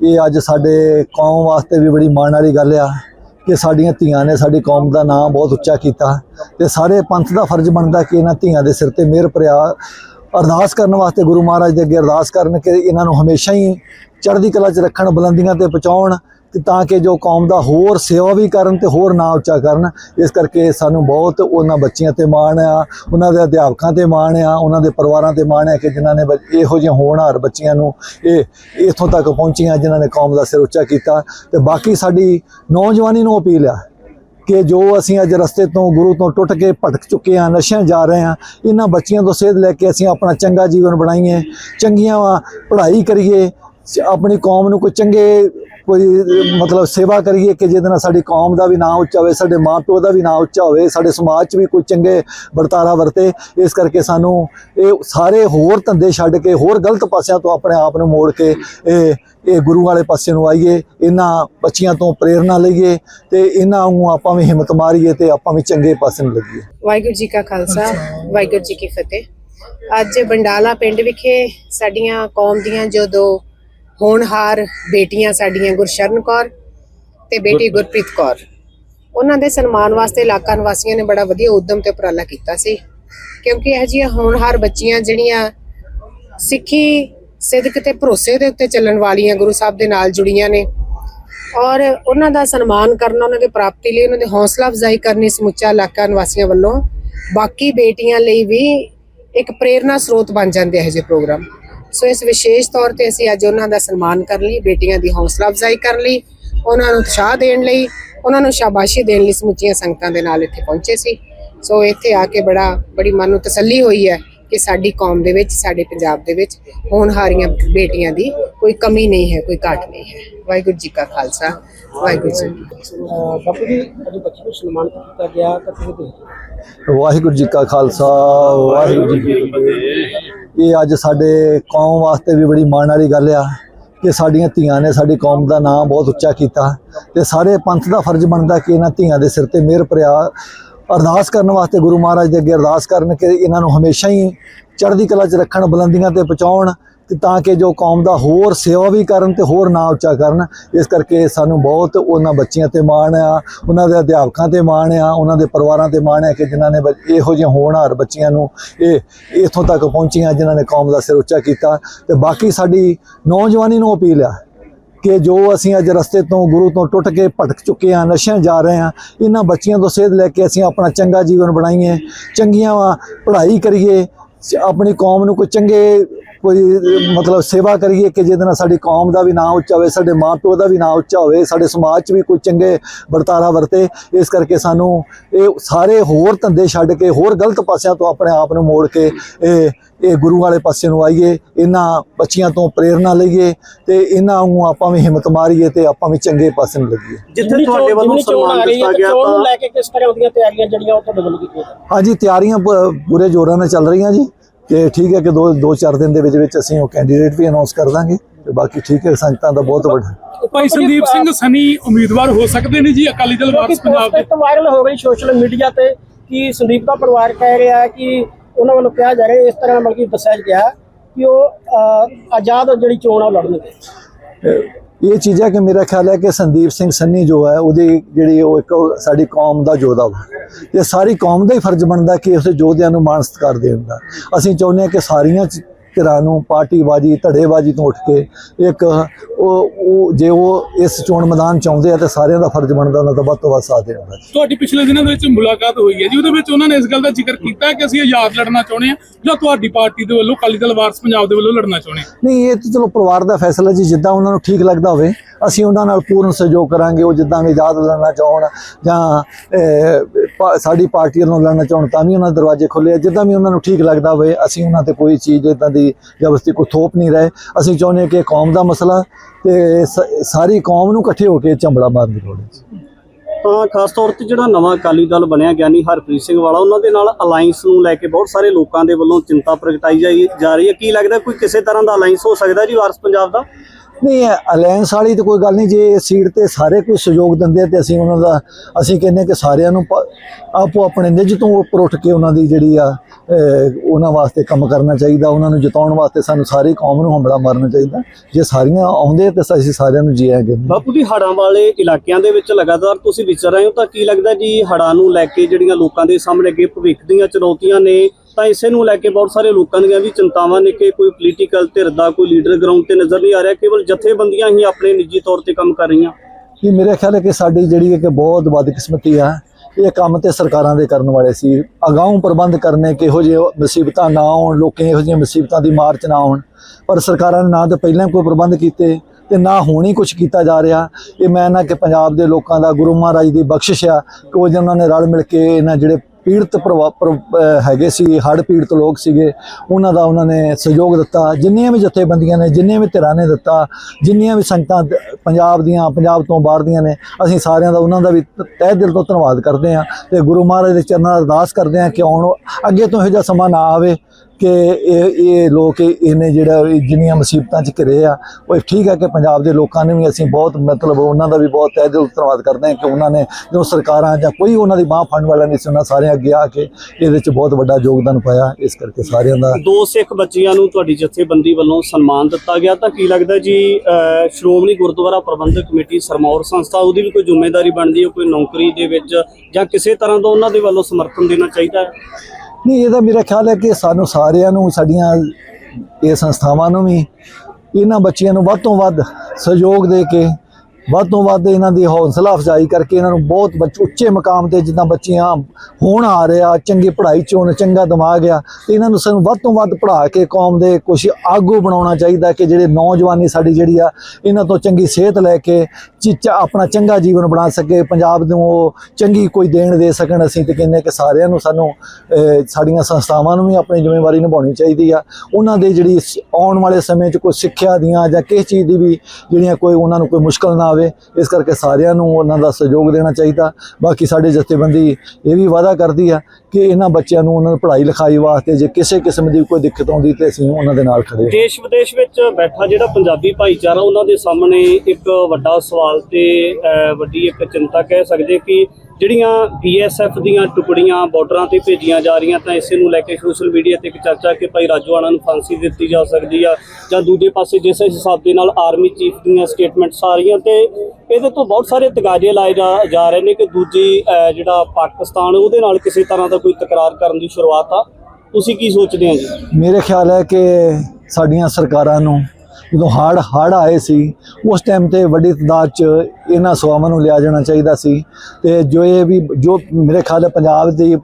ਇਹ ਅੱਜ ਸਾਡੇ ਕੌਮ ਵਾਸਤੇ ਵੀ ਬੜੀ ਮਾਣ ਵਾਲੀ ਗੱਲ ਆ ਕਿ ਸਾਡੀਆਂ ਧੀਆਂ ਨੇ ਸਾਡੀ ਕੌਮ ਦਾ ਨਾਮ ਬਹੁਤ ਉੱਚਾ ਕੀਤਾ ਤੇ ਸਾਰੇ ਪੰਥ ਦਾ ਫਰਜ਼ ਬਣਦਾ ਕਿ ਇਹਨਾਂ ਧੀਆਂ ਦੇ ਸਿਰ ਤੇ ਮਿਹਰ ਭਰਿਆ ਅਰਦਾਸ ਕਰਨ ਵਾਸਤੇ ਗੁਰੂ ਮਹਾਰਾਜ ਦੇ ਅੱਗੇ ਅਰਦਾਸ ਕਰਨ ਕਿ ਇਹਨਾਂ ਨੂੰ ਹਮੇਸ਼ਾ ਹੀ ਚੜ੍ਹਦੀ ਕਲਾ 'ਚ ਰੱਖਣ, ਬੁਲੰਦੀਆਂ ਤੇ ਪਹੁੰਚਾਉਣ ਤੇ ਤਾਂ ਕਿ ਜੋ ਕੌਮ ਦਾ ਹੋਰ ਸੇਵਾ ਵੀ ਕਰਨ ਤੇ ਹੋਰ ਨਾਂ ਉੱਚਾ ਕਰਨ, ਇਸ ਕਰਕੇ ਸਾਨੂੰ ਬਹੁਤ ਉਹਨਾਂ ਬੱਚੀਆਂ ਤੇ ਮਾਣ ਆ, ਉਹਨਾਂ ਦੇ ਅਧਿਆਪਕਾਂ ਤੇ ਮਾਣ ਆ, ਉਹਨਾਂ ਦੇ ਪਰਿਵਾਰਾਂ ਤੇ ਮਾਣ ਆ ਕਿ ਜਿਨ੍ਹਾਂ ਨੇ ਬ- ਇਹੋ ਜਿਹੇ ਹੋਣਹਾਰ ਬੱਚੀਆਂ ਨੂੰ ਇਹ ਇੱਥੋਂ ਤੱਕ ਪਹੁੰਚੀਆਂ ਜਿਨ੍ਹਾਂ ਨੇ ਕੌਮ ਦਾ ਸਿਰ ਉੱਚਾ ਕੀਤਾ। ਤੇ ਬਾਕੀ ਸਾਡੀ ਨੌਜਵਾਨੀ ਨੂੰ ਅਪੀਲ ਆ ਕਿ ਜੋ ਅਸੀਂ ਅੱਜ ਰਸਤੇ ਤੋਂ, ਗੁਰੂ ਤੋਂ ਟੁੱਟ ਕੇ ਭਟਕ ਚੁੱਕੇ ਹਾਂ, ਨਸ਼ਿਆਂ ਜਾ ਰਹੇ ਹਾਂ, ਇਹਨਾਂ ਬੱਚੀਆਂ ਤੋਂ ਸੇਧ ਲੈ ਕੇ ਅਸੀਂ ਆਪਣਾ ਚੰਗਾ ਜੀਵਨ ਬਣਾਈਏ, ਚੰਗੀਆਂ ਪੜ੍ਹਾਈ ਕਰੀਏ ਆਪਣੀ ਕੌਮ ਨੂੰ ਕੋਈ ਚੰਗੇ ਕੋਈ, ਮਤਲਬ ਸੇਵਾ ਕਰੀਏ ਕਿ ਜਿਹਦੇ ਨਾਲ ਸਾਡੀ ਕੌਮ ਦਾ ਵੀ ਨਾਮ ਉੱਚਾ ਹੋਵੇ, ਸਾਡੇ ਮਾਪਿਓ ਦਾ ਵੀ ਨਾਮ ਉੱਚਾ ਹੋਵੇ, ਸਾਡੇ ਸਮਾਜ 'ਚ ਵੀ ਕੋਈ ਚੰਗੇ ਵਰਤਾਰਾ ਵਰਤੇ, ਇਸ ਕਰਕੇ ਸਾਨੂੰ ਇਹ ਸਾਰੇ ਹੋਰ ਧੰਦੇ ਛੱਡ ਕੇ, ਹੋਰ ਗਲਤ ਪਾਸਿਆਂ ਤੋਂ ਆਪਣੇ ਆਪ ਨੂੰ ਮੋੜ ਕੇ ਇਹ ਇਹ ਗੁਰੂ ਵਾਲੇ ਪਾਸੇ ਨੂੰ ਆਈਏ, ਇਹਨਾਂ ਬੱਚੀਆਂ ਤੋਂ ਪ੍ਰੇਰਣਾ ਲਈਏ ਤੇ ਇਹਨਾਂ ਨੂੰ ਆਪਾਂ ਵੀ ਹਿੰਮਤ ਮਾਰੀਏ ਤੇ ਆਪਾਂ ਵੀ ਚੰਗੇ ਪਾਸੇ ਨੂੰ ਲੱਗੀਏ ਵਾਹਿਗੁਰੂ ਜੀ ਕਾ ਖਾਲਸਾ, ਵਾਹਿਗੁਰੂ ਜੀ ਕੀ ਫਤਿਹ। ਅੱਜ ਬੰਡਾਲਾ ਪਿੰਡ ਵਿਖੇ ਸਾਡੀਆਂ ਕੌਮ ਦੀਆਂ ਜੋ ਦੋ ਹੋਣਹਾਰ ਬੇਟੀਆਂ ਸਾਡੀਆਂ ਗੁਰਸ਼ਰਨ ਕੌਰ ਤੇ ਬੇਟੀ ਗੁਰਪ੍ਰੀਤ ਕੌਰ। ਉਹਨਾਂ ਦੇ ਸਨਮਾਨ ਵਾਸਤੇ ਇਲਾਕਾ ਨਿਵਾਸੀਆਂ ਨੇ ਬੜਾ ਵਧੀਆ ਉਦਮ ਤੇ ਉਪਰਾਲਾ ਕੀਤਾ ਸੀ। ਕਿਉਂਕਿ ਇਹ ਜਿਹੀਆਂ ਹੋਣਹਾਰ ਬੱਚੀਆਂ ਜਿਹੜੀਆਂ ਸਿੱਖੀ ਸਿਦਕ ਤੇ ਭਰੋਸੇ ਦੇ ਉੱਤੇ ਚੱਲਣ ਵਾਲੀਆਂ ਗੁਰੂ ਸਾਹਿਬ ਦੇ ਨਾਲ ਜੁੜੀਆਂ ਨੇ। ਔਰ ਉਹਨਾਂ ਦਾ ਸਨਮਾਨ ਕਰਨਾ ਉਹਨਾਂ ਦੀ ਪ੍ਰਾਪਤੀ ਲਈ ਉਹਨਾਂ ਦੀ ਹੌਸਲਾ ਅਫਜ਼ਾਈ ਕਰਨੀ ਸਮੁੱਚਾ ਇਲਾਕਾ ਨਿਵਾਸੀਆਂ ਵੱਲੋਂ ਬਾਕੀ ਬੇਟੀਆਂ ਲਈ ਵੀ ਇੱਕ ਪ੍ਰੇਰਨਾ ਸਰੋਤ ਬਣ ਜਾਂਦੇ ਹੈ ਜੇ ਪ੍ਰੋਗਰਾਮ। ਸੋ ਇਸ ਵਿਸ਼ੇਸ਼ ਤੌਰ ਤੇ ਅਸੀਂ ਅੱਜ ਉਹਨਾਂ ਦਾ ਸਨਮਾਨ ਕਰਨ ਲਈ ਬੇਟੀਆਂ ਦੀ ਹੌਸਲਾ ਅਫਜ਼ਾਈ ਕਰਨ ਲਈ ਉਹਨਾਂ ਨੂੰ ਉਤਸ਼ਾਹ ਦੇਣ ਲਈ ਉਹਨਾਂ ਨੂੰ ਸ਼ਾਬਾਸ਼ੀ ਦੇਣ ਲਈ ਸਮੁੱਚੀਆਂ ਸੰਗਤਾਂ ਦੇ ਨਾਲ ਇੱਥੇ ਪਹੁੰਚੇ ਸੀ। ਸੋ ਇੱਥੇ ਆ ਕੇ ਬੜਾ ਬੜੀ ਮਨ ਨੂੰ ਤਸੱਲੀ ਹੋਈ ਹੈ ਕਿ ਸਾਡੀ ਕੌਮ ਦੇ ਵਿੱਚ ਸਾਡੇ ਪੰਜਾਬ ਦੇ ਵਿੱਚ ਹੋਣਹਾਰੀਆਂ ਬੇਟੀਆਂ ਦੀ ਕੋਈ ਕਮੀ ਨਹੀਂ ਹੈ ਕੋਈ ਘਾਟ ਨਹੀਂ ਹੈ। ਵਾਹਿਗੁਰੂ ਜੀ ਕਾ ਖਾਲਸਾ ਵਾਹਿਗੁਰੂ ਜੀ ਬਾਪੂ ਜੀ ਅੱਜ ਬੱਚੇ ਨੂੰ ਸਨਮਾਨਿਤ ਕੀਤਾ ਗਿਆ ਤਾਂ ਦੇਖਦੇ ਵਾਹਿਗੁਰੂ ਜੀ ਕਾ ਖਾਲਸਾ ਵਾਹਿਗੁਰੂ ਜੀ ਕੀ ਫਤਿਹ। ਇਹ ਅੱਜ ਸਾਡੇ ਕੌਮ ਵਾਸਤੇ ਵੀ ਬੜੀ ਮਾਣ ਵਾਲੀ ਗੱਲ ਆ ਕਿ ਸਾਡੀਆਂ ਧੀਆਂ ਨੇ ਸਾਡੀ ਕੌਮ ਦਾ ਨਾਮ ਬਹੁਤ ਉੱਚਾ ਕੀਤਾ ਤੇ ਸਾਰੇ ਪੰਥ ਦਾ ਫਰਜ਼ ਬਣਦਾ ਕਿ ਇਹਨਾਂ ਧੀਆਂ ਦੇ ਸਿਰ ਤੇ ਮਿਹਰ ਭਰਿਆ ਅਰਦਾਸ ਕਰਨ ਵਾਸਤੇ ਗੁਰੂ ਮਹਾਰਾਜ ਦੇ ਅੱਗੇ ਅਰਦਾਸ ਕਰਨ ਕਿ ਇਹਨਾਂ ਨੂੰ ਹਮੇਸ਼ਾ ਹੀ ਚੜ੍ਹਦੀ ਕਲਾ 'ਚ ਰੱਖਣ, ਬੁਲੰਦੀਆਂ ਤੇ ਪਹੁੰਚਾਉਣ ਤੇ ਤਾਂ ਕਿ ਜੋ ਕੌਮ ਦਾ ਹੋਰ ਸੇਵਾ ਵੀ ਕਰਨ ਤੇ ਹੋਰ ਨਾਂ ਉੱਚਾ ਕਰਨ, ਇਸ ਕਰਕੇ ਸਾਨੂੰ ਬਹੁਤ ਉਹਨਾਂ ਬੱਚੀਆਂ ਤੇ ਮਾਣ ਆ, ਉਹਨਾਂ ਦੇ ਅਧਿਆਪਕਾਂ ਤੇ ਮਾਣ ਆ, ਉਹਨਾਂ ਦੇ ਪਰਿਵਾਰਾਂ ਤੇ ਮਾਣ ਆ ਕਿ ਜਿਨ੍ਹਾਂ ਨੇ ਬ- ਇਹੋ ਜਿਹੇ ਹੋਣਹਾਰ ਬੱਚੀਆਂ ਨੂੰ ਇਹ, ਇੱਥੋਂ ਤੱਕ ਪਹੁੰਚੀਆਂ ਜਿਨ੍ਹਾਂ ਨੇ ਕੌਮ ਦਾ ਸਿਰ ਉੱਚਾ ਕੀਤਾ। ਤੇ ਬਾਕੀ ਸਾਡੀ ਨੌਜਵਾਨੀ ਨੂੰ ਅਪੀਲ ਆ ਕਿ ਜੋ ਅਸੀਂ ਅੱਜ ਰਸਤੇ ਤੋਂ, ਗੁਰੂ ਤੋਂ ਟੁੱਟ ਕੇ ਭਟਕ ਚੁੱਕੇ ਹਾਂ, ਨਸ਼ਿਆਂ ਜਾ ਰਹੇ ਹਾਂ, ਇਹਨਾਂ ਬੱਚੀਆਂ ਤੋਂ ਸੇਧ ਲੈ ਕੇ ਅਸੀਂ ਆਪਣਾ ਚੰਗਾ ਜੀਵਨ ਬਣਾਈਏ, ਚੰਗੀਆਂ ਪੜ੍ਹਾਈ ਕਰੀਏ, ਆਪਣੀ ਕੌਮ ਨੂੰ ਕੋਈ ਚੰਗੇ ਕੋਈ ਮਤਲਬ ਸੇਵਾ ਕਰੀਏ ਕਿ ਜਿਹਦੇ ਨਾਲ ਸਾਡੀ ਕੌਮ ਦਾ ਵੀ ਨਾਮ ਉੱਚਾ ਹੋਵੇ ਸਾਡੇ ਮਾਪਿਓ ਦਾ ਵੀ ਨਾਮ ਉੱਚਾ ਹੋਵੇ ਸਾਡੇ ਸਮਾਜ 'ਚ ਵੀ ਕੋਈ ਚੰਗੇ ਵਰਤਾਰਾ ਵਰਤੇ ਇਸ ਕਰਕੇ ਸਾਨੂੰ ਇਹ ਸਾਰੇ ਹੋਰ ਧੰਦੇ ਛੱਡ ਕੇ ਹੋਰ ਗਲਤ ਪਾਸਿਆਂ ਤੋਂ ਆਪਣੇ ਆਪ ਨੂੰ ਮੋੜ ਕੇ ਇਹ ਇਹ ਗੁਰੂ ਵਾਲੇ ਪਾਸੇ ਨੂੰ ਆਈਏ ਇਹਨਾਂ ਬੱਚੀਆਂ ਤੋਂ ਪ੍ਰੇਰਣਾ ਲਈਏ ਤੇ ਇਹਨਾਂ ਨੂੰ ਆਪਾਂ ਵੀ ਹਿੰਮਤ ਮਾਰੀਏ ਤੇ ਆਪਾਂ ਵੀ ਚੰਗੇ ਪਾਸੇ ਨੂੰ ਲੱਗੀਏ ਜਿੱਥੇ ਤੁਹਾਡੇ ਵੱਲੋਂ ਸਨਮਾਨ ਦਿੱਤਾ ਗਿਆ ਲੈ ਕੇ ਕਿਸ ਤਰ੍ਹਾਂ ਦੀਆਂ ਤਿਆਰੀਆਂ ਜਿਹੜੀਆਂ ਉਹ ਤੁਹਾਡੇ ਵੱਲੋਂ ਕੀਤੀਆਂ? ਹਾਂਜੀ ਤਿਆਰੀਆਂ ਪੂਰੇ ਜ਼ੋਰਾਂ ਨਾਲ ਚੱਲ ਰਹੀਆਂ ਜੀ ਤੇ ਠੀਕ ਹੈ ਕਿ ਦੋ ਦੋ ਚਾਰ ਦਿਨ ਦੇ ਵਿੱਚ ਵਿੱਚ ਅਸੀਂ ਉਹ ਕੈਂਡੀਡੇਟ ਵੀ ਅਨਾਉਂਸ ਕਰ ਦਾਂਗੇ ਤੇ ਬਾਕੀ ਠੀਕ ਹੈ ਸੰਗਤਾਂ ਦਾ ਬਹੁਤ ਵੱਡਾ ਭਾਈ ਸੰਦੀਪ ਸਿੰਘ ਸਨੀ ਉਮੀਦਵਾਰ ਹੋ ਸਕਦੇ ਨੇ ਜੀ ਅਕਾਲੀ ਦਲ ਵਾਪਸ ਪੰਜਾਬ ਦੇ। ਵਾਇਰਲ ਹੋ ਗਈ ਸੋਸ਼ਲ ਮੀਡੀਆ ਤੇ ਕਿ ਸੰਦੀਪ ਦਾ ਪਰਿਵਾਰ ਕਹਿ ਰਿਹਾ ਹੈ ਕਿ ਉਹਨਾਂ ਵੱਲੋਂ ਕਿਹਾ ਜਾ ਰਿਹਾ ਇਸ ਤਰ੍ਹਾਂ ਮਤਲਬ ਕਿ ਦੱਸਿਆ ਗਿਆ ਕਿ ਉਹ ਆਜ਼ਾਦ ਜਿਹੜੀ ਚੋਣ ਆ ਲੜਨਗੇ। ਇਹ ਚੀਜ਼ ਹੈ ਕਿ ਮੇਰਾ ਖਿਆਲ ਹੈ ਕਿ ਸੰਦੀਪ ਸਿੰਘ ਸੰਨੀ ਜੋ ਹੈ, ਉਹਦੀ ਜਿਹੜੀ ਉਹ ਇੱਕ ਸਾਡੀ ਕੌਮ ਦਾ ਯੋਧਾ ਵਾ। ਇਹ ਸਾਰੀ ਕੌਮ ਦਾ ਹੀ ਫਰਜ਼ ਬਣਦਾ ਕਿ ਉਸ ਯੋਧਿਆਂ ਨੂੰ ਮਾਣ ਸਤਿਕਾਰ ਦੇਣ ਦਾ। ਅਸੀਂ ਚਾਹੁੰਦੇ ਹਾਂ ਕਿ ਸਾਰੀਆਂ ਚ- ਧਿਰਾਂ ਨੂੰ ਪਾਰਟੀਬਾਜੀ ਧੜੇਬਾਜੀ ਤੋਂ ਉੱਠ ਕੇ ਇੱਕ ਉਹ ਉਹ ਜੇ ਉਹ ਇਸ ਚੋਣ ਮੈਦਾਨ ਚ ਆਉਂਦੇ ਆ ਤੇ ਸਾਰਿਆਂ ਦਾ ਫਰਜ਼ ਬਣਦਾ ਉਹਨਾਂ ਦਾ ਵੱਧ ਤੋਂ ਵੱਧ ਸਾਥ ਦੇਣ ਤੁਹਾਡੀ ਪਿਛਲੇ ਦਿਨਾਂ ਦੇ ਵਿੱਚ ਮੁਲਾਕਾਤ ਹੋਈ ਹੈ ਜੀ। ਉਹਦੇ ਵਿੱਚ ਉਹਨਾਂ ਨੇ ਇਸ ਗੱਲ ਦਾ ਜ਼ਿਕਰ ਕੀਤਾ ਕਿ ਅਸੀਂ ਆਜ਼ਾਦ ਲੜਨਾ ਚਾਹੁੰਦੇ ਹਾਂ ਜਾਂ ਤੁਹਾਡੀ ਪਾਰਟੀ ਦੇ ਵੱਲੋਂ ਅਕਾਲੀ ਦਲ ਵਾਰਸ ਪੰਜਾਬ ਦੇ ਵੱਲੋਂ ਲੜਨਾ ਚਾਹੁੰਦੇ ਨਹੀਂ ਇਹ ਤਾਂ ਚਲੋ ਪਰਿਵਾਰ ਦਾ ਫੈਸਲਾ ਜੀ। ਜਿੱਦਾਂ ਉਹਨਾਂ ਨੂੰ ਠੀਕ ਲੱਗਦਾ ਹੋਵੇ ਅਸੀਂ ਉਹਨਾਂ ਨਾਲ ਪੂਰਨ ਸਹਿਯੋਗ ਕਰਾਂਗੇ। ਉਹ ਜਿੱਦਾਂ ਵੀ ਆਜ਼ਾਦ ਲੜਨਾ ਚਾਹਣ ਜਾਂ ਸਾਡੀ ਪਾਰਟੀ ਵੱਲੋਂ ਲੜਨਾ ਚਾਹਣ ਤਾਂ ਵੀ ਉਹਨਾਂ ਦੇ ਦਰਵਾਜ਼ੇ ਖੁੱਲੇ ਆ। ਜਿੱਦਾਂ ਵੀ ਉਹਨਾਂ ਨੂੰ ਠੀਕ ਲੱਗਦਾ ਹੋਵੇ ਅਸੀਂ ਉਹਨਾਂ ਤੇ ਕੋਈ ਚੀਜ਼ ਇਦਾਂ ਦੀ ਜ਼ਬਰਦਸਤੀ ਕੋਈ ਥੋਪ ਨਹੀਂ ਰਹੇ, ਅਸੀਂ ਚਾਹੁੰਦੇ ਕਿ ਕੌਮ ਦਾ ਮਸਲਾ ਤੇ ਸਾਰੀ ਕੌਮ ਨੂੰ ਇਕੱਠੇ ਹੋ ਕੇ ਝੰਬੜਾ ਮਾਰਨ ਦੀ ਲੋੜ ਹੈ ਤਾਂ ਖਾਸ ਤੌਰ ਤੇ ਜਿਹੜਾ ਨਵਾਂ ਅਕਾਲੀ ਦਲ ਬਣਿਆ, ਗਿਆਨੀ ਹਰਪ੍ਰੀਤ ਸਿੰਘ ਵਾਲਾ, ਉਹਨਾਂ ਦੇ ਨਾਲ ਅਲਾਈਅੰਸ ਨੂੰ ਲੈ ਕੇ ਬਹੁਤ ਸਾਰੇ ਲੋਕਾਂ ਦੇ ਵੱਲੋਂ ਚਿੰਤਾ ਪ੍ਰਗਟਾਈ ਜਾ ਰਹੀ ਹੈ। ਕੀ ਲੱਗਦਾ ਕੋਈ ਕਿਸੇ ਤਰ੍ਹਾਂ ਦਾ ਅਲਾਈਅੰਸ ਹੋ ਸਕਦਾ ਜੀ ਵਾਰਸ ਪੰਜਾਬ ਦਾ? ਨਹੀਂ ਅਲਾਈਅੰਸ ਵਾਲੀ ਤੇ ਕੋਈ ਗੱਲ ਨਹੀਂ, ਜੇ ਸੀਟ ਤੇ ਸਾਰੇ ਕੋਈ ਸਹਿਯੋਗ ਦਿੰਦੇ ਆ ਤੇ ਅਸੀਂ ਉਹਨਾਂ ਦਾ, ਅਸੀਂ ਕਹਿੰਦੇ ਕਿ ਸਾਰਿਆਂ ਨੂੰ ਆਪੋ ਆਪਣੇ ਨਿੱਜ ਤੋਂ ਉੱਪਰ ਉੱਠ ਕੇ ਉਹਨਾਂ ਦੀ ਜਿਹੜੀ ਆ ਉਹਨਾਂ ਵਾਸਤੇ ਕੰਮ ਕਰਨਾ ਚਾਹੀਦਾ, ਉਹਨਾਂ ਨੂੰ ਜਿਤਾਉਣ ਵਾਸਤੇ ਸਾਨੂੰ ਸਾਰੀ ਕੌਮ ਨੂੰ ਹੰਬੜਾ ਮਾਰਨਾ ਚਾਹੀਦਾ। ਜੇ ਸਾਰੀਆਂ ਆਉਂਦੇ ਤੇ ਅਸੀਂ ਸਾਰਿਆਂ ਨੂੰ ਜੀ ਆਂਗੇ ਬਾਪੂ ਜੀ ਹੜਾਂ ਵਾਲੇ ਇਲਾਕਿਆਂ ਦੇ ਵਿੱਚ ਲਗਾਤਾਰ ਤੁਸੀਂ ਵਿਚਰ ਰਹੇ ਹੋ, ਤਾਂ ਕੀ ਲੱਗਦਾ ਜੀ ਹੜਾਂ ਨੂੰ ਲੈ ਕੇ ਜਿਹੜੀਆਂ ਲੋਕਾਂ ਦੇ ਸਾਹਮਣੇ ਅੱਗੇ ਭਵਿੱਖ ਦੀਆਂ ਚੁਣੌਤੀਆਂ ਨੇ ਤਾਂ ਇਸੇ ਨੂੰ ਲੈ ਕੇ ਬਹੁਤ ਸਾਰੇ ਲੋਕਾਂ ਦੀਆਂ ਵੀ ਚਿੰਤਾਵਾਂ ਨੇ ਕਿ ਕੋਈ ਪੋਲੀਟੀਕਲ ਧਿਰ ਦਾ, ਕੋਈ ਲੀਡਰ ਗਰਾਊਂਡ ਤੇ ਨਜ਼ਰ ਨਹੀਂ ਆ ਰਿਹਾ, ਕੇਵਲ ਜਥੇਬੰਦੀਆਂ ਹੀ ਆਪਣੇ ਨਿੱਜੀ ਤੌਰ ਤੇ ਕੰਮ ਕਰ ਰਹੀਆਂ। ਇਹ ਮੇਰੇ ਖਿਆਲ ਹੈ ਕਿ ਸਾਡੀ ਜਿਹੜੀ ਹੈ ਬਹੁਤ ਬਦਕਿਸਮਤੀ ਆ, ਇਹ ਕੰਮ ਤੇ ਸਰਕਾਰਾਂ ਦੇ ਕਰਨ ਵਾਲੇ ਸੀ। ਅਗਾਊਂ ਪ੍ਰਬੰਧ ਕਰਨੇ ਕਿ ਇਹੋ ਜਿਹੇ ਮੁਸੀਬਤਾਂ ਨਾ ਆਉਣ, ਲੋਕਾਂ ਇਹੋ ਜਿਹੀਆਂ ਮੁਸੀਬਤਾਂ ਦੀ ਮਾਰ ਚ ਨਾ ਆਉਣ। ਪਰ ਸਰਕਾਰਾਂ ਨੇ ਨਾ ਤਾਂ ਪਹਿਲਾਂ ਕੋਈ ਪ੍ਰਬੰਧ ਕੀਤੇ ਤੇ ਨਾ ਹੁਣ ਹੀ ਕੁਝ ਕੀਤਾ ਜਾ ਰਿਹਾ। ਇਹ ਮੈਂ ਨਾ ਕਿ ਪੰਜਾਬ ਦੇ ਲੋਕਾਂ ਦਾ ਗੁਰੂ ਮਹਾਰਾਜ ਦੀ ਬਖਸ਼ਿਸ਼ ਆ, ਕਿ ਉਹ ਜਿਹਨਾਂ ਨੇ ਰਲ ਮਿਲ ਕੇ ਇਹਨਾਂ ਜਿਹੜੇ ਪੀੜਤ ਪ੍ਰਭਾ- ਹੈਗੇ ਸੀ ਹੜ੍ਹ ਪੀੜਤ ਲੋਕ ਸੀਗੇ, ਉਹਨਾਂ ਦਾ ਉਹਨਾਂ ਨੇ ਸਹਿਯੋਗ ਦਿੱਤਾ। ਜਿੰਨੀਆਂ ਵੀ ਜਥੇਬੰਦੀਆਂ ਨੇ, ਜਿੰਨੀਆਂ ਵੀ ਧਿਰਾਂ ਨੇ ਦਿੱਤਾ, ਜਿੰਨੀਆਂ ਵੀ ਸੰਗਤਾਂ ਪੰਜਾਬ ਦੀਆਂ, ਪੰਜਾਬ ਤੋਂ ਬਾਹਰ ਦੀਆਂ ਨੇ, ਅਸੀਂ ਸਾਰਿਆਂ ਦਾ ਉਹਨਾਂ ਦਾ ਵੀ ਤਹਿ ਦਿਲ ਤੋਂ ਧੰਨਵਾਦ ਕਰਦੇ ਹਾਂ ਤੇ ਗੁਰੂ ਮਹਾਰਾਜ ਦੇ ਚਰਨਾਂ ਨਾਲ ਅਰਦਾਸ ਕਰਦੇ ਹਾਂ ਕਿ ਆਉਣ ਅੱਗੇ ਤੋਂ ਇਹੋ ਜਿਹਾ ਸਮਾਂ ਨਾ ਆਵੇ। ਕਿ ਇਹ ਇਹ ਲੋਕ ਇਹਨੇ ਜਿਹੜਾ ਜਿੰਨੀਆਂ ਮੁਸੀਬਤਾਂ ਚ ਘਿਰੇ ਆ, ਉਹ ਠੀਕ ਹੈ ਕਿ ਪੰਜਾਬ ਦੇ ਲੋਕਾਂ ਨੇ ਵੀ ਅਸੀਂ ਬਹੁਤ ਮਤਲਬ ਉਹਨਾਂ ਦਾ ਵੀ ਬਹੁਤ ਤਹਿ ਦਿਲ ਧੰਨਵਾਦ ਕਰਦੇ ਹਾਂ ਕਿ ਉਹਨਾਂ ਨੇ ਜੋ ਸਰਕਾਰਾਂ ਜਾਂ ਕੋਈ ਉਹਨਾਂ ਦੀ ਬਾਹ ਫੜਨ ਵਾਲਾ ਨਹੀਂ ਸੀ, ਉਹਨਾਂ ਸਾਰਿਆਂ ਅੱਗੇ ਆ ਕੇ ਇਹਦੇ ਚ ਬਹੁਤ ਵੱਡਾ ਯੋਗਦਾਨ ਪਾਇਆ, ਇਸ ਕਰਕੇ ਸਾਰਿਆਂ ਦਾ ਦੋ ਸਿੱਖ ਬੱਚੀਆਂ ਨੂੰ ਤੁਹਾਡੀ ਜਥੇਬੰਦੀ ਵੱਲੋਂ ਸਨਮਾਨ ਦਿੱਤਾ ਗਿਆ। ਤਾਂ ਕੀ ਲੱਗਦਾ ਜੀ ਸ਼੍ਰੋਮਣੀ ਗੁਰਦੁਆਰਾ ਪ੍ਰਬੰਧਕ ਕਮੇਟੀ ਸਰਮੌਰ ਸੰਸਥਾ, ਉਹਦੀ ਵੀ ਕੋਈ ਜ਼ਿੰਮੇਵਾਰੀ ਬਣਦੀ ਹੈ, ਕੋਈ ਨੌਕਰੀ ਦੇ ਵਿੱਚ ਜਾਂ ਕਿਸੇ ਤਰ੍ਹਾਂ ਦਾ ਉਹਨਾਂ ਦੇ ਵੱਲੋਂ ਸਮਰਥਨ ਦੇਣਾ ਚਾਹੀਦਾ ਹੈ? ਨਹੀਂ ਇਹਦਾ ਮੇਰਾ ਖਿਆਲ ਹੈ ਕਿ ਸਾਨੂੰ ਸਾਰਿਆਂ ਨੂੰ, ਸਾਡੀਆਂ ਇਹ ਸੰਸਥਾਵਾਂ ਨੂੰ ਵੀ, ਇਹਨਾਂ ਬੱਚਿਆਂ ਨੂੰ ਵੱਧ ਤੋਂ ਵੱਧ ਸਹਿਯੋਗ ਦੇ ਕੇ ਵੱਧ ਤੋਂ ਵੱਧ ਇਹਨਾਂ ਦੀ ਹੌਸਲਾ ਅਫਜ਼ਾਈ ਕਰਕੇ ਇਹਨਾਂ ਨੂੰ ਬਹੁਤ ਬੱਚ- ਉੱਚੇ ਮਕਾਮ ਤੇ ਜਿੱਦਾਂ ਬੱਚੀਆਂ ਹੁਣ ਆ ਰਿਹਾ ਚੰਗੀ ਪੜ੍ਹਾਈ ਚ ਹੋਣ, ਚੰਗਾ ਦਿਮਾਗ ਆ, ਤੇ ਇਹਨਾਂ ਨੂੰ ਸਾਨੂੰ ਵੱਧ ਤੋਂ ਵੱਧ ਪੜ੍ਹਾ ਕੇ ਕੌਮ ਦੇ ਕੁਝ ਆਗੂ ਬਣਾਉਣਾ ਚਾਹੀਦਾ ਕਿ ਜਿਹੜੇ ਨੌਜਵਾਨੀ ਸਾਡੀ ਜਿਹੜੀ ਆ, ਇਹਨਾਂ ਤੋਂ ਚੰਗੀ ਸਿਹਤ ਲੈ ਕੇ ਚੀਚਾ ਆਪਣਾ ਚੰਗਾ ਜੀਵਨ ਬਣਾ ਸਕੇ, ਪੰਜਾਬ ਨੂੰ ਉਹ ਚੰਗੀ ਕੋਈ ਦੇਣ ਦੇ ਸਕਣ ਅਸੀਂ ਤੇ ਕਹਿੰਦੇ ਕਿ ਸਾਰਿਆਂ ਨੂੰ ਸਾਨੂੰ ਸਾਡੀਆਂ ਸੰਸਥਾਵਾਂ ਨੂੰ ਵੀ ਆਪਣੀ ਜ਼ਿੰਮੇਵਾਰੀ ਨਿਭਾਉਣੀ ਚਾਹੀਦੀ ਆ। ਉਹਨਾਂ ਦੇ ਜਿਹੜੀ ਸ- ਆਉਣ ਵਾਲੇ ਸਮੇਂ 'ਚ ਕੋਈ ਸਿੱਖਿਆ ਦੀਆਂ ਜਾਂ ਕਿਸ ਚੀਜ਼ ਦੀ ਵੀ ਜਿਹੜੀਆਂ ਕੋਈ ਉਹਨਾਂ ਨੂੰ ਕੋਈ ਮੁਸ਼ਕਲ ਨਾ ਆਵੇ ਇਸ ਕਰਕੇ ਸਾਰਿਆਂ ਨੂੰ ਉਹਨਾਂ ਦਾ ਸਹਿਯੋਗ ਦੇਣਾ ਚਾਹੀਦਾ। ਬਾਕੀ ਸਾਡੇ ਜਥੇਬੰਦੀ ਇਹ ਵੀ ਵਾਅਦਾ ਕਰਦੀ ਆ ਕਿ ਇਹਨਾਂ ਬੱਚਿਆਂ ਨੂੰ ਉਹਨਾਂ ਦੀ ਪੜ੍ਹਾਈ ਲਿਖਾਈ ਵਾਸਤੇ ਜੇ ਕਿਸੇ ਕਿਸਮ ਦੀ ਕੋਈ ਦਿੱਕਤ ਆਉਂਦੀ ਤੇ ਅਸੀਂ ਉਹਨਾਂ ਦੇ ਨਾਲ ਖੜੇ ਦੇਸ਼ ਵਿਦੇਸ਼ ਵਿੱਚ ਬੈਠਾ ਜਿਹੜਾ ਪੰਜਾਬੀ ਭਾਈਚਾਰਾ, ਉਹਨਾਂ ਦੇ ਸਾਹਮਣੇ ਇੱਕ ਵੱਡਾ ਸਵਾਲ ਤੇ ਵੱਡੀ ਇੱਕ ਚਿੰਤਾ ਕਹਿ ਸਕਦੇ ਕਿ ਜਿਹੜੀਆਂ ਬੀਐਸਐਫ ਦੀਆਂ ਟੁਕੜੀਆਂ ਬਾਰਡਰਾਂ ਤੇ ਭੇਜੀਆਂ ਜਾ ਰਹੀਆਂ, ਤਾਂ ਇਸੇ ਨੂੰ ਲੈ ਕੇ ਸੋਸ਼ਲ ਮੀਡੀਆ ਤੇ ਇੱਕ ਚਰਚਾ ਕਿ ਭਾਈ ਰਾਜੋਆਣਾ ਨੂੰ ਫਾਂਸੀ ਦਿੱਤੀ ਜਾ ਸਕਦੀ ਆ ਜਾਂ ਦੂਜੇ ਪਾਸੇ ਜਿਸ ਹਿਸਾਬ ਦੇ ਨਾਲ ਆਰਮੀ ਚੀਫ ਦੀਆਂ ਸਟੇਟਮੈਂਟਸ ਆ ਰਹੀਆਂ ਤੇ ਇਹਦੇ ਤੋਂ ਬਹੁਤ ਸਾਰੇ ਤਗਾਜੇ ਲਾਏ ਜਾ ਜਾ ਰਹੇ ਨੇ ਕਿ ਦੂਜੀ ਜਿਹੜਾ ਪਾਕਿਸਤਾਨ, ਉਹਦੇ ਨਾਲ ਕਿਸੇ ਤਰ੍ਹਾਂ ਦਾ ਕੋਈ ਤਕਰਾਰ ਕਰਨ ਦੀ ਸ਼ੁਰੂਆਤ ਆ। ਤੁਸੀਂ ਕੀ ਸੋਚਦੇ ਹੋ ਜੀ? ਮੇਰੇ ਖਿਆਲ ਹੈ ਕਿ ਸਾਡੀਆਂ ਸਰਕਾਰਾਂ ਨੂੰ ਜਦੋਂ ਹੜ੍ਹ ਹੜ੍ਹ ਆਏ ਸੀ, ਉਸ ਟਾਈਮ ਤੇ ਵੱਡੀ ਤਾਦਾਦ ਚ ਇਹਨਾਂ ਸਵਾਵਾਂ ਨੂੰ ਲਿਆ ਜਾਣਾ ਚਾਹੀਦਾ ਸੀ। ਤੇ ਜੋ ਇਹ ਵੀ, ਜੋ ਮੇਰੇ ਖਿਆਲ ਪੰਜਾਬ ਦੀ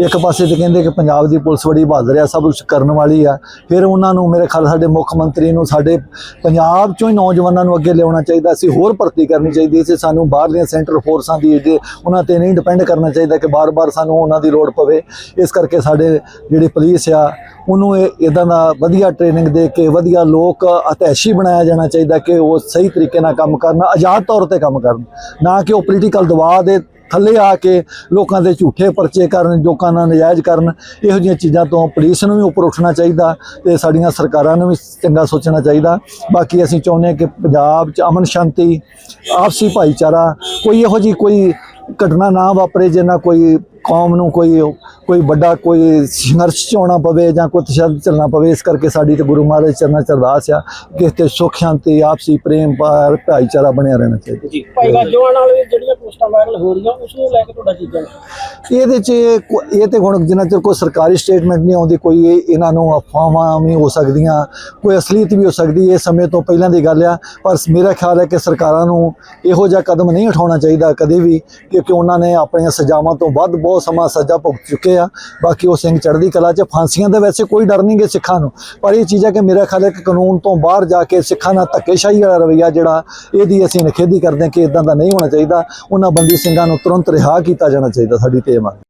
ਇੱਕ ਪਾਸੇ ਤੇ ਕਹਿੰਦੇ ਕਿ ਪੰਜਾਬ ਦੀ ਪੁਲਿਸ ਬੜੀ ਬਹਾਦਰ ਆ, ਸਭ ਕੁਝ ਕਰਨ ਵਾਲੀ ਆ। ਫਿਰ ਉਹਨਾਂ ਨੂੰ ਮੇਰੇ ਖਿਆਲ ਸਾਡੇ ਮੁੱਖ ਮੰਤਰੀ ਨੂੰ, ਸਾਡੇ ਪੰਜਾਬ ਚੋਂ ਹੀ ਨੌਜਵਾਨਾਂ ਨੂੰ ਅੱਗੇ ਲਿਆਉਣਾ ਚਾਹੀਦਾ ਸੀ ਹੋਰ ਭਰਤੀ ਕਰਨੀ ਚਾਹੀਦੀ ਸੀ ਸਾਨੂੰ ਬਾਹਰਲੀਆਂ ਸੈਂਟਰ ਫੋਰਸਾਂ ਦੀ ਜੇ ਉਹਨਾਂ ਤੇ ਨਹੀਂ ਡਿਪੈਂਡ ਕਰਨਾ ਚਾਹੀਦਾ ਕਿ ਬਾਰ-ਬਾਰ ਸਾਨੂੰ ਉਹਨਾਂ ਦੀ ਲੋੜ ਪਵੇ। ਇਸ ਕਰਕੇ ਸਾਡੇ ਜਿਹੜੀ ਪੁਲਿਸ ਆ, ਉਹਨੂੰ ਇਹ ਇਦਾਂ ਦਾ ਵਧੀਆ ਟ੍ਰੇਨਿੰਗ ਦੇ ਕੇ, ਵਧੀਆ ਲੋਕ ਅਤੈਸ਼ੀ ਬਣਾਇਆ ਜਾਣਾ ਚਾਹੀਦਾ ਕਿ ਉਹ ਸਹੀ ਤਰੀਕੇ ਨਾਲ ਕੰਮ ਕਰਨ, ਆਜ਼ਾਦ ਤੌਰ ਤੇ ਕੰਮ ਕਰਨ। ਨਾ ਕਿ ਉਹ ਪੋਲੀਟੀਕਲ ਦਬਾਅ ਦੇ ਥੱਲੇ ਆ ਕੇ ਲੋਕਾਂ ਦੇ ਝੂਠੇ ਪਰਚੇ ਕਰਨ ਲੋਕਾਂ ਨਾਲ ਨਜਾਇਜ਼ ਕਰਨ, ਇਹੋ ਜਿਹੀਆਂ ਚੀਜ਼ਾਂ ਤੋਂ ਪੁਲਿਸ ਨੂੰ ਵੀ ਉੱਪਰ ਉੱਠਣਾ ਚਾਹੀਦਾ ਤੇ ਸਾਡੀਆਂ ਸਰਕਾਰਾਂ ਨੂੰ ਵੀ ਚੰਗਾ ਸੋਚਣਾ ਚਾਹੀਦਾ। ਬਾਕੀ ਅਸੀਂ ਚਾਹੁੰਦੇ ਹਾਂ ਕਿ ਪੰਜਾਬ 'ਚ ਅਮਨ ਸ਼ਾਂਤੀ, ਆਪਸੀ ਭਾਈਚਾਰਾ ਕੋਈ ਇਹੋ ਜਿਹੀ ਕੋਈ ਘਟਨਾ ਨਾ ਵਾਪਰੇ ਜਿਹਨਾਂ ਕੋਈ ਕੌਮ ਨੂੰ ਕੋਈ ਕੋਈ ਵੱਡਾ ਕੋਈ ਸੰਘਰਸ਼ 'ਚ ਆਉਣਾ ਪਵੇ ਜਾਂ ਕੋਈ ਤਸ਼ੱਦਦ ਚੱਲਣਾ ਪਵੇ ਇਸ ਕਰਕੇ ਸਾਡੀ ਤੇ ਗੁਰੂ ਮਹਾਰਾਜ ਚਰਨਾਂ 'ਚ ਅਰਦਾਸ ਆ ਕਿ ਇੱਥੇ ਸੁੱਖ ਸ਼ਾਂਤੀ ਆਪਸੀ ਪ੍ਰੇਮ ਪਿਆਰ ਭਾਈਚਾਰਾ ਬਣਿਆ ਰਹਿਣਾ ਚਾਹੀਦਾ। ਜੀ ਭਾਈ ਰਾਜੋਆਣਾ ਨਾਲ ਜਿਹੜੀਆਂ ਪੋਸਟਾਂ ਵਾਇਰਲ ਹੋ ਰਹੀਆਂ ਉਸ ਨੂੰ ਲੈ ਕੇ ਤੁਹਾਡਾ ਕੀ ਕਹਿਣਾ? ਇਹਦੇ 'ਚ ਇਹ ਤੇ ਹੁਣ ਜਿੰਨਾ ਚਿਰ ਕੋਈ ਸਰਕਾਰੀ ਸਟੇਟਮੈਂਟ ਨਹੀਂ ਆਉਂਦੀ ਕੋਈ ਇਹ- ਇਹਨਾਂ ਨੂੰ ਅਫਵਾਹਾਂ ਵੀ ਹੋ ਸਕਦੀਆਂ ਕੋਈ ਅਸਲੀਅਤ ਵੀ ਹੋ ਸਕਦੀ ਇਹ ਸਮੇਂ ਤੋਂ ਪਹਿਲਾਂ ਦੀ ਗੱਲ ਆ ਪਰ ਮੇਰਾ ਖਿਆਲ ਹੈ ਕਿ ਸਰਕਾਰਾਂ ਨੂੰ ਇਹੋ ਜਿਹਾ ਕਦਮ ਨਹੀਂ ਉਠਾਉਣਾ ਚਾਹੀਦਾ ਕਦੇ ਵੀ ਕਿਉਂਕਿ ਉਹਨਾਂ ਨੇ ਆਪਣੀਆਂ ਸਜ਼ਾਵਾਂ ਤੋਂ ਵੱਧ ਬਹੁਤ ਸਮਾਂ ਸਜ਼ਾ ਭੁਗਤ ਚੁੱਕੇ ਆ, ਬਾਕੀ ਉਹ ਸਿੰਘ ਚੜ੍ਹਦੀ ਕਲਾ 'ਚ, ਫਾਂਸੀਆਂ ਦਾ ਵੈਸੇ ਕੋਈ ਡਰ ਨਹੀਂ ਗੇ ਸਿੱਖਾਂ ਨੂੰ, ਪਰ ਇਹ ਚੀਜ਼ ਹੈ ਕਿ ਮੇਰਾ ਖਿਆਲ ਹੈ ਕਿ ਕਾਨੂੰਨ ਤੋਂ ਬਾਹਰ ਜਾ ਕੇ ਸਿੱਖਾਂ ਨਾਲ ਧੱਕੇਸ਼ਾਹੀ ਵਾਲਾ ਰਵੱਈਆ ਜਿਹੜਾ, ਇਹਦੀ ਅਸੀਂ ਨਿਖੇਧੀ ਕਰਦੇ ਹਾਂ ਕਿ ਇਦਾਂ ਦਾ ਨਹੀਂ ਹੋਣਾ ਚਾਹੀਦਾ, ਉਹਨਾਂ ਬੰਦੀ ਸਿੰਘਾਂ ਨੂੰ ਤੁਰੰਤ ਰਿਹਾ ਕੀਤਾ ਜਾਣਾ ਚਾਹੀਦਾ ਸਾਡੀ ਤੇ ਮੰਗ